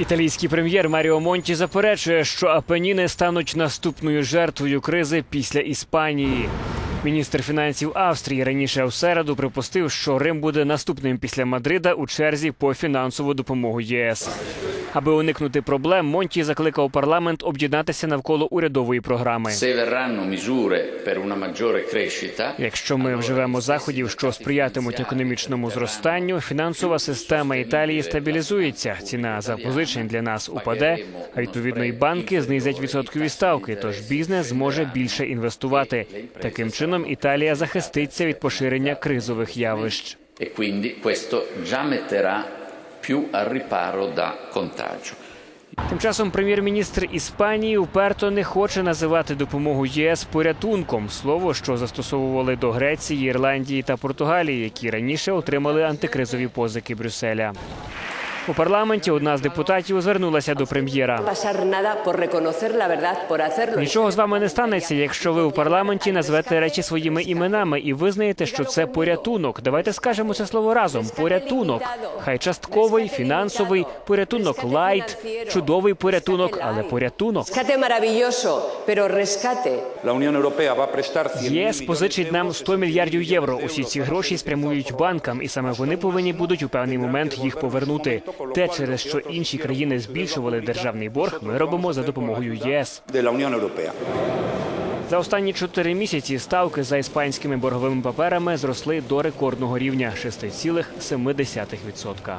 Італійський прем'єр Маріо Монті заперечує, що Апеніни стануть наступною жертвою кризи після Іспанії. Міністр фінансів Австрії раніше у середу припустив, що Рим буде наступним після Мадрида у черзі по фінансову допомогу ЄС. Аби уникнути проблем, Монті закликав парламент об'єднатися навколо урядової програми. Якщо ми вживемо заходів, що сприятимуть економічному зростанню, фінансова система Італії стабілізується. Ціна запозичень для нас упаде. А відповідно і банки знизять відсоткові ставки. Тож бізнес зможе більше інвестувати. Таким чином Італія захиститься від поширення кризових явищ. e quindi questo già metterà più al riparo da contagio. Тим часом прем'єр-міністр Іспанії уперто не хоче називати допомогу ЄС порятунком слово, що застосовували до Греції, Ірландії та Португалії, які раніше отримали антикризові позики Брюсселя. У парламенті одна з депутатів звернулася до прем'єра. Нічого з вами не станеться, якщо ви у парламенті назвете речі своїми іменами і визнаєте, що це порятунок. Давайте скажемо це слово разом. Порятунок. Хай частковий, фінансовий, порятунок лайт, чудовий порятунок, але порятунок. Rescate maravilloso, pero rescate. La Unione Europea va a prestar 100 ЄС позичить нам 100 мільярдів євро. Усі ці гроші спрямують банкам, і саме вони повинні будуть у певний момент їх повернути. Те, через що інші країни збільшували державний борг, ми робимо за допомогою єС. За останні чотири місяці ставки за іспанськими борговими паперами зросли до рекордного рівня 6,7%.